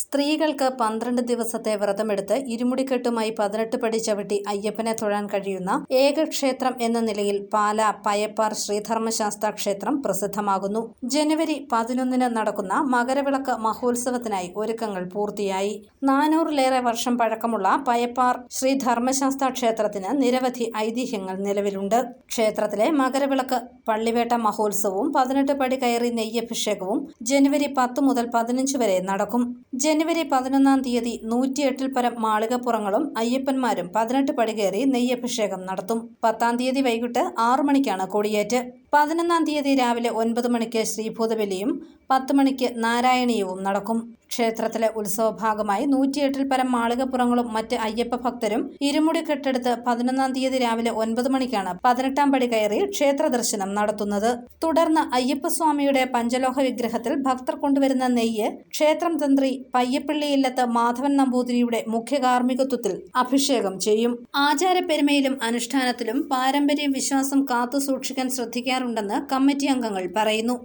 സ്ത്രീകൾക്ക് പന്ത്രണ്ട് ദിവസത്തെ വ്രതമെടുത്ത് ഇരുമുടിക്കെട്ടുമായി പതിനെട്ട് പടി ചവിട്ടി അയ്യപ്പനെ തൊഴാൻ കഴിയുന്ന ഏക ക്ഷേത്രം എന്ന നിലയിൽ പാല പയപ്പാർ ശ്രീധർമ്മശാസ്ത്ര ക്ഷേത്രം പ്രസിദ്ധമാകുന്നു. ജനുവരി പതിനൊന്നിന് നടക്കുന്ന മകരവിളക്ക് മഹോത്സവത്തിനായി ഒരുക്കങ്ങൾ പൂർത്തിയായി. നാനൂറിലേറെ വർഷം പഴക്കമുള്ള പയപ്പാർ ശ്രീധർമ്മശാസ്ത്ര ക്ഷേത്രത്തിന് നിരവധി ഐതിഹ്യങ്ങൾ നിലവിലുണ്ട്. ക്ഷേത്രത്തിലെ മകരവിളക്ക് പള്ളിവേട്ട മഹോത്സവവും പതിനെട്ട് പടി കയറി നെയ്യഭിഷേകവും ജനുവരി പത്ത് മുതൽ പതിനഞ്ച് വരെ നടക്കും. ജനുവരി പതിനൊന്നാം തീയതി നൂറ്റിയെട്ടിൽ പരം മാളികപ്പുറങ്ങളും അയ്യപ്പന്മാരും പതിനെട്ട് പടി കയറി നെയ്യഭിഷേകം നടത്തും. പത്താം തീയതി വൈകിട്ട് ആറു മണിക്കാണ് കൊടിയേറ്റ്. പതിനൊന്നാം തീയതി രാവിലെ ഒൻപത് മണിക്ക് ശ്രീഭൂതബലിയും പത്ത് മണിക്ക് നാരായണീയവും നടക്കും. ക്ഷേത്രത്തിലെ ഉത്സവ ഭാഗമായി നൂറ്റിയെട്ടിൽ പരം മാളികപ്പുറങ്ങളും മറ്റ് അയ്യപ്പ ഭക്തരും ഇരുമുടി കെട്ടെടുത്ത് പതിനൊന്നാം തീയതി രാവിലെ ഒൻപത് മണിക്കാണ് പതിനെട്ടാം പടി കയറി ക്ഷേത്ര ദർശനം നടത്തുന്നത്. തുടർന്ന് അയ്യപ്പസ്വാമിയുടെ പഞ്ചലോഹ വിഗ്രഹത്തിൽ ഭക്തർ കൊണ്ടുവരുന്ന നെയ്യ് ക്ഷേത്രം തന്ത്രി പയ്യപ്പള്ളി ഇല്ലത്ത് മാധവൻ നമ്പൂതിരിയുടെ മുഖ്യ കാർമ്മികത്വത്തിൽ അഭിഷേകം ചെയ്യും. ആചാരപ്പെരുമയിലും അനുഷ്ഠാനത്തിലും പാരമ്പര്യം വിശ്വാസം കാത്തു സൂക്ഷിക്കാൻ ശ്രദ്ധിക്കാറുണ്ടെന്ന് കമ്മിറ്റി അംഗങ്ങൾ പറയുന്നു.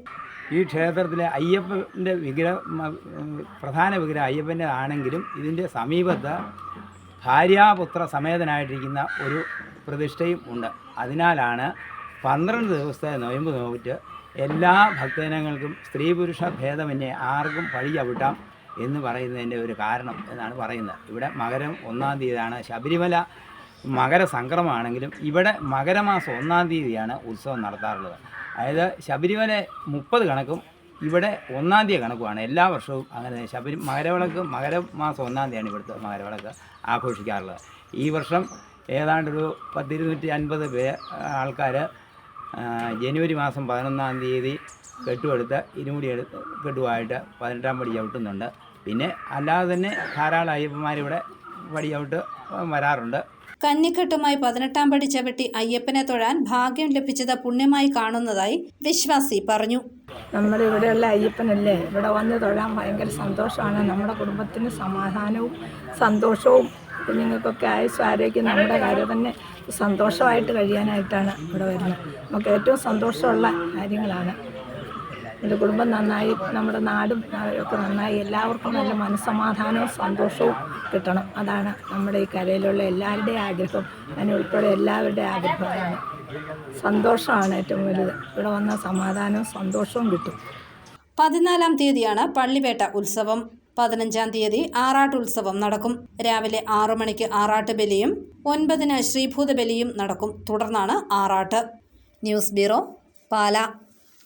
ഈ ക്ഷേത്രത്തിലെ അയ്യപ്പന്റെ വിഗ്രഹം പ്രധാന വിഗ്രഹം അയ്യപ്പന്റെ ആണെങ്കിലും ഇതിന്റെ സമീപത്ത് ഭാര്യാപുത്ര സമേതനായിട്ടിരിക്കുന്ന ഒരു പ്രതിഷ്ഠയും ഉണ്ട്. അതിനാലാണ് പന്ത്രണ്ട് ദിവസത്തെ നൊയമ്പ് നോറ്റ് എല്ലാ ഭക്തജനങ്ങൾക്കും സ്ത്രീ പുരുഷ ഭേദമന്യേ ആർക്കും പഴി ചവിട്ടാം എന്ന് പറയുന്നതിന്റെ ഒരു കാരണം എന്നാണ് പറയുന്നത്. ഇവിടെ മകരം ഒന്നാം തീയതിയാണ് ശബരിമല മകര സംക്രമമാണെങ്കിലും ഇവിടെ മകരമാസം ഒന്നാം തീയതിയാണ് ഉത്സവം നടത്താറുള്ളത്. അതായത് ശബരിമല മുപ്പത് കണക്കും ഇവിടെ ഒന്നാം തീയതി കണക്കുമാണ്. എല്ലാ വർഷവും അങ്ങനെ. ശബരി മകരവിളക്ക് മകരമാസം ഒന്നാം തീയതിയാണ് ഇവിടുത്തെ മകരവിളക്ക് ആഘോഷിക്കാറുള്ളത്. ഈ വർഷം ഏതാണ്ടൊരു പത്തിരുന്നൂറ്റി അൻപത് പേ ആൾക്കാർ ജനുവരി മാസം പതിനൊന്നാം തീയതി കെട്ടുമെടുത്ത് ഇരുമുടി എടുത്ത് കെട്ടുമായിട്ട് പതിനെട്ടാം പടി ചവിട്ടുന്നുണ്ട്. പിന്നെ അല്ലാതെ തന്നെ ധാരാളം അയ്യപ്പന്മാരിവിടെ പടി ചവിട്ട് വരാറുണ്ട്. കന്നിക്കെട്ടുമായി പതിനെട്ടാം പടി ചവിട്ടി അയ്യപ്പനെ തൊഴാൻ ഭാഗ്യം ലഭിച്ചത് പുണ്യമായി കാണുന്നതായി വിശ്വാസി പറഞ്ഞു. നമ്മൾ ഇവിടെയുള്ള അയ്യപ്പനല്ലേ? ഇവിടെ വന്ന് തൊഴാൻ ഭയങ്കര സന്തോഷമാണ്. നമ്മുടെ കുടുംബത്തിന് സമാധാനവും സന്തോഷവും കുഞ്ഞുങ്ങൾക്കൊക്കെ ആയുസ് ആരോഗ്യം നമ്മുടെ കാര്യം തന്നെ സന്തോഷമായിട്ട് കഴിയാനായിട്ടാണ് ഇവിടെ വരുന്നത്. നമുക്ക് ഏറ്റവും സന്തോഷമുള്ള കാര്യങ്ങളാണ്. എന്റെ കുടുംബം നന്നായി നമ്മുടെ നാടും ഒക്കെ നന്നായി. എല്ലാവർക്കും നല്ല മനസ്സമാധാനവും സന്തോഷവും കിട്ടണം. അതാണ് നമ്മുടെ ഈ കരയിലുള്ള എല്ലാവരുടെയും ആഗ്രഹം. അതിനെ ഉൾപ്പെടെ എല്ലാവരുടെയും ആഗ്രഹമാണ് സന്തോഷമാണ് ഏറ്റവും വലുത്. ഇവിടെ വന്ന സമാധാനവും സന്തോഷവും കിട്ടും. പതിനാലാം തീയതിയാണ് പള്ളിവേട്ട ഉത്സവം. പതിനഞ്ചാം തീയതി ആറാട്ട് ഉത്സവം നടക്കും. രാവിലെ ആറു മണിക്ക് ആറാട്ട് ബലിയും ഒൻപതിന് ശ്രീഭൂത ബലിയും നടക്കും. തുടർന്നാണ് ആറാട്ട്. News bureau Pala.